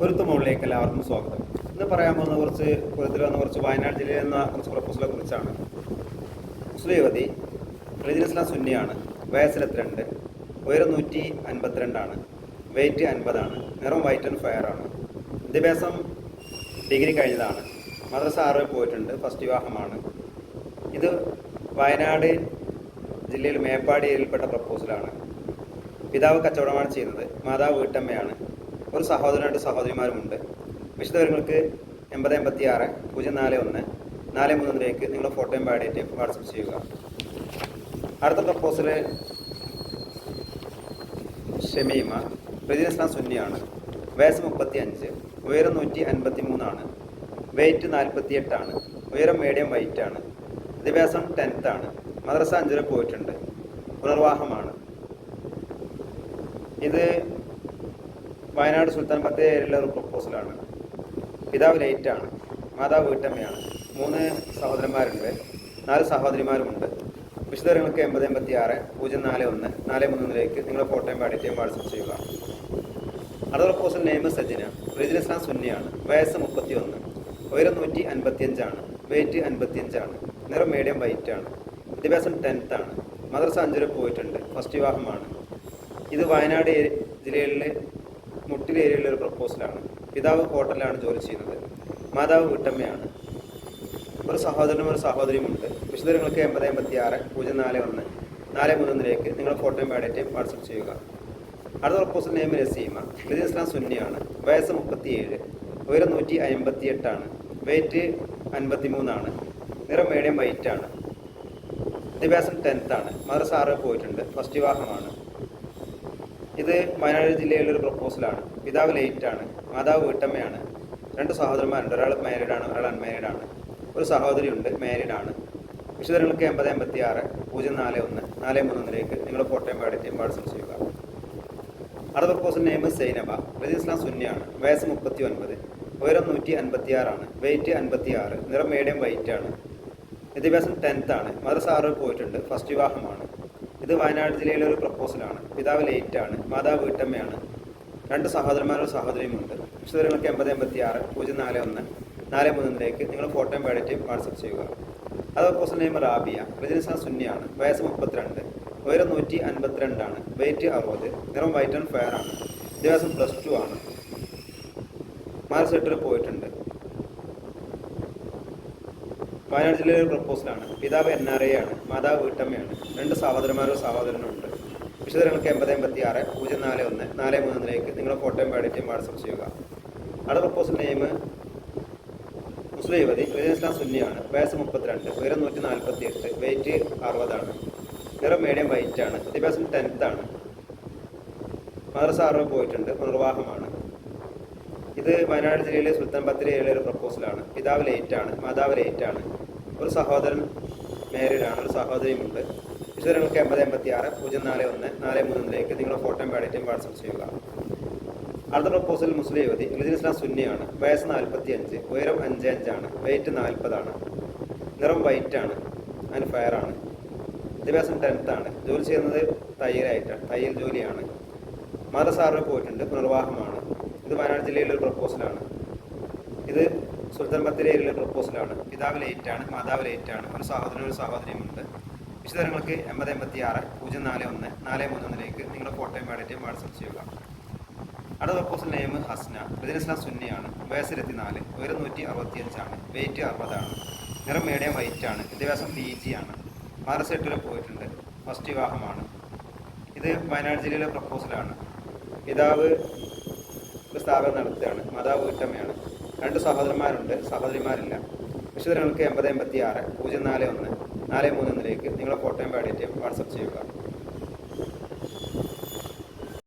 പൊരുത്തു മുകളിലേക്ക് എല്ലാവർക്കും സ്വാഗതം. ഇന്ന് പറയാൻ പോകുന്ന കുറച്ച് പൊരുത്തിൽ വന്ന കുറച്ച് വയനാട് ജില്ലയിൽ എന്ന കുറച്ച് പ്രപ്പോസലെ കുറിച്ചാണ്. മുസ്ലിം യുവതി റിജിൻ ഇസ്ലാം സുന്നിയാണ് വയസ്സിലെത്രണ്ട് ഉയരം നൂറ്റി അൻപത്തിരണ്ടാണ് വെയിറ്റ് അൻപതാണ് നിറം വൈറ്റ് ആൻഡ് ഫയർ ആണ്. വിദ്യാഭ്യാസം ഡിഗ്രി കഴിഞ്ഞതാണ്. മദ്രസ ആറിൽ പോയിട്ടുണ്ട് ഫസ്റ്റ് വിവാഹമാണ്. ഇത് വയനാട് ജില്ലയിൽ മേപ്പാടി ഏരിയയിൽപ്പെട്ട പ്രപ്പോസലാണ് പിതാവ് കച്ചവടമാണ് ചെയ്യുന്നത് മാതാവ് വീട്ടമ്മയാണ്. ഒരു സഹോദരൻ രണ്ട് സഹോദരിമാരുമുണ്ട്. വിശദവിവരങ്ങൾക്ക് എൺപത് എൺപത്തി ആറ് പൂജ്യം നാല് ഒന്ന് നാല് മൂന്നിലേക്ക് നിങ്ങളുടെ ഫോട്ടോയും ബയോഡേറ്റയും വാട്സപ്പ് ചെയ്യുക. അടുത്ത പ്രപ്പോസൽ ഷമീമ പ്രതിനിസ്ലാം സുന്നിയാണ്. വയസ്സ് മുപ്പത്തി അഞ്ച് ഉയരം നൂറ്റി അൻപത്തി മൂന്നാണ് വെയിറ്റ് നാൽപ്പത്തി എട്ടാണ് ഉയരം മീഡിയം വൈറ്റ് ആണ്. വിദ്യാഭ്യാസം ടെൻത്ത് ആണ്. മദ്രസ അഞ്ചര പോയിട്ടുണ്ട്. പുനർവാഹമാണ് ഇത് വയനാട് സുൽത്താൻ ബത്തേരിയിലെ ഒരു പ്രപ്പോസലാണ് പിതാവ് ലൈറ്റാണ് മാതാവ് വീട്ടമ്മയാണ്. മൂന്ന് സഹോദരന്മാരുണ്ട്. നാല് സഹോദരിമാരുമുണ്ട്. വിശദങ്ങൾക്ക് എൺപത് എൺപത്തി ആറ് പൂജ്യം നാല് ഒന്ന് നാല് മൂന്നിലേക്ക് നിങ്ങളുടെ ഫോട്ടോയും പാടിറ്റയും വാട്സപ്പ് ചെയ്യുക. അടുത്ത proposal name Sajina Rijin Islam സുന്നിയാണ്. വയസ്സ് മുപ്പത്തി ഒന്ന് ഉയരം നൂറ്റി അൻപത്തിയഞ്ചാണ്. വെയിറ്റ് അൻപത്തിയഞ്ചാണ്. നിറം മീഡിയം വൈറ്റ് ആണ്. വിദ്യാഭ്യാസം ടെൻത്ത് ആണ്. മദ്രസ അഞ്ചര പോയിട്ടുണ്ട്. ഫസ്റ്റ് വിവാഹമാണ്. ഇത് വയനാട് ജില്ലയിലെ മുട്ടിൽ ഏരിയയിലെ ഒരു പ്രപ്പോസലാണ്. പിതാവ് ഹോട്ടലിലാണ് ജോലി ചെയ്യുന്നത്. മാതാവ് വീട്ടമ്മയാണ്. ഒരു സഹോദരനും ഒരു സഹോദരിയുമുണ്ട് വിശദങ്ങൾക്ക് എൺപത് എൺപത്തി ആറ് പൂജ്യം നാല് ഒന്ന് നാല് മൂന്നൊന്നിലേക്ക് നിങ്ങൾ ഫോട്ടോയും ബയോഡേറ്റയും വാട്സപ്പ് ചെയ്യുക. അടുത്ത പ്രപ്പോസൽ നെയിം രസീമ വിദ്യ ഇസ്ലാം സുന്നിയാണ്. വയസ്സ് മുപ്പത്തിയേഴ്. ഉയരം നൂറ്റി അമ്പത്തി എട്ടാണ് വെയിറ്റ് അൻപത്തി മൂന്നാണ് നിറം മീഡിയം വൈറ്റാണ് വിദ്യാഭ്യാസം ടെൻത്താണ് മദ്രസ ആറ് പോയിട്ടുണ്ട്. ഫസ്റ്റ് വിവാഹമാണ്. ഇത് വയനാട് ജില്ലയിലെ ഒരു പ്രപ്പോസലാണ് പിതാവ് ലേറ്റ് ആണ്. മാതാവ് വീട്ടമ്മയാണ്. രണ്ട് സഹോദരന്മാരുണ്ട്. ഒരാൾ മാരീഡ് ആണ് ഒരാൾ അൺമാരീഡ് ആണ്. ഒരു സഹോദരിയുണ്ട് മാരീഡ് ആണ്. വിശദങ്ങൾക്ക് എൺപത് എൺപത്തി ആറ് പൂജ്യം നാല് ഒന്ന് നാല് മൂന്നൊന്നിലേക്ക് നിങ്ങൾ ഫോട്ടോയും പാടിയും വാട്സപ്പ് ചെയ്യുക. അടുത്ത പ്രപ്പോസൽ നെയിം സൈനബ റജി ഇസ്ലാം സുന്നിയാണ്. വയസ്സ് മുപ്പത്തി ഒൻപത് ഉയരം നൂറ്റി അൻപത്തി ആറാണ് വെയിറ്റ് അൻപത്തി ആറ് നിറം മീഡിയം വൈറ്റ് ആണ്. വിദ്യാഭ്യാസം ടെൻത്താണ് ആണ്. മദ്രസ ആറ് പോയിട്ടുണ്ട്. ഫസ്റ്റ് വിവാഹമാണ്. ഇത് വയനാട് ജില്ലയിലെ ഒരു പ്രപ്പോസലാണ് പിതാവ് ലേറ്റ് ആണ് മാതാവ് വീട്ടമ്മയാണ്. രണ്ട് സഹോദരന്മാരും സഹോദരിയുമുണ്ട് വിശദങ്ങൾക്ക് എൺപത് എൺപത്തി ആറ് പൂജ്യം നാല് ഒന്ന് നാല് മൂന്നിലേക്ക് നിങ്ങൾ ഫോട്ടോയും ബയോഡേറ്റയും വാട്സപ്പ് ചെയ്യുക. അത് പ്രപ്പോസൽ നെയിം റാബിയ രജനിസാൻ സുന്നിയാണ് വയസ്സ് മുപ്പത്തിരണ്ട് ഉയരം നൂറ്റി അൻപത്തിരണ്ടാണ് വെയിറ്റ് അറുപത് നിറം വൈറ്റ് ആൻഡ് ഫയർ ആണ്. ദിവസം പ്ലസ് ടു ആണ്. മാർസെട്ടിൽ പോയിട്ടുണ്ട്. വയനാട് ജില്ലയിലെ പ്രപ്പോസലാണ് പിതാവ് എൻ ആർ എ ആണ് മാതാവ് വീട്ടമ്മയാണ്. രണ്ട് സഹോദരന്മാരോ സഹോദരനുണ്ട് വിശദങ്ങൾക്ക് എൺപത് എൺപത്തി ആറ് പൂജ്യം നാല് ഒന്ന് നാല് മൂന്നിലേക്ക് നിങ്ങളുടെ ഫോട്ടോയും ബയോഡേറ്റയും വാട്സപ്പ് ചെയ്യുക. അടുത്ത പ്രപ്പോസൽ നെയിം മുസ്ലിം യുവതി ഇസ്ലാം സുന്നിയാണ് വയസ്സ് മുപ്പത്തിരണ്ട് ഉയരം നൂറ്റി നാൽപ്പത്തി എട്ട് വെയിറ്റ് അറുപതാണ്. നിറം മീഡിയം വൈറ്റ് ആണ്. വിദ്യാഭ്യാസം ടെൻത്താണ് മദ്രസ അറിവ് പോയിട്ടുണ്ട്. പുനർവാഹമാണ് ഇത് വയനാട് ജില്ലയിലെ സുൽത്താൻ ബത്തേരിയിലെ ഒരു പ്രപ്പോസലാണ്. പിതാവ് ലേറ്റാണ് മാതാവ് ലേറ്റാണ്. ഒരു സഹോദരൻ മേരിലാണ് ഒരു സഹോദരിയുമുണ്ട്. വിശദങ്ങൾക്ക് എൺപത് എൺപത്തി ആറ് പൂജ്യം നാല് ഒന്ന് നാല് മൂന്നിലേക്ക് നിങ്ങളുടെ ഫോട്ടോയും പാടിറ്റയും വാട്സപ്പ് ചെയ്യുക. അടുത്ത പ്രപ്പോസൽ മുസ്ലിം യുവതി ഇംഗ്ലീഷ് ഇസ്ലാം സുന്നിയാണ്. വയസ്സ് നാൽപ്പത്തി അഞ്ച് ഉയരം അഞ്ച് അഞ്ചാണ് വെയിറ്റ് നാൽപ്പതാണ് നിറം വൈറ്റ് ആണ് ആൻഡ് ഫയർ ആണ്. വിദ്യാഭ്യാസം ടെൻത്താണ് ജോലി ചെയ്യുന്നത് തയ്യലായിട്ടാണ് തയ്യൽ ജോലിയാണ്. മതസാറിന് പോയിട്ടുണ്ട് പുനർവാഹമാണ് ഇത് വയനാട് ജില്ലയിലെ ഒരു പ്രപ്പോസലാണ് ഇത് സുൽത്താൻ ബത്തേരി ഏരിയയിലെ പ്രപ്പോസലാണ് പിതാവ് ലേറ്റാണ് മാതാവ് ലേറ്റാണ് ഒരു സഹോദരനും ഒരു സഹോദരിയുമുണ്ട്. വിശദങ്ങൾക്ക് എൺപത് എൺപത്തി ആറ് പൂജ്യം നാല് ഒന്ന് നാല് മൂന്നൊന്നിലേക്ക് നിങ്ങളുടെ ഫോട്ടോയും പാടേറ്റയും വാട്സപ്പ് ചെയ്യുക. അടുത്ത പ്രപ്പോസൽ നെയിം ഹസ്ന. ബിസിനസ്ല സുന്നിയാണ്. വയസ്സ് ഇരുപത്തിനാല് ഉയരം നൂറ്റി അറുപത്തിയഞ്ചാണ് വെയിറ്റ് അറുപതാണ്. നിറം മീഡിയം വൈറ്റ് ആണ്. വിദ്യാഭ്യാസം പി ജി ആണ്. മാറസെട്ടിൽ പോയിട്ടുണ്ട്. ഫസ്റ്റ് വിവാഹമാണ്. ഇത് വയനാട് ജില്ലയിലെ പ്രപ്പോസലാണ് പിതാവ് സ്ഥാപനം നടത്തുകയാണ്. മാതാവ് വീട്ടമ്മയാണ് രണ്ട് സഹോദരന്മാരുണ്ട്. സഹോദരിമാരില്ല. വിശദങ്ങൾക്ക് എൺപത് എൺപത്തി ആറ് പൂജ്യം നാല് ഒന്ന് നാല് മൂന്ന് ഒന്നിലേക്ക് നിങ്ങളുടെ ഫോട്ടോയും പാടിയിട്ട് വാട്സപ്പ് ചെയ്യുക.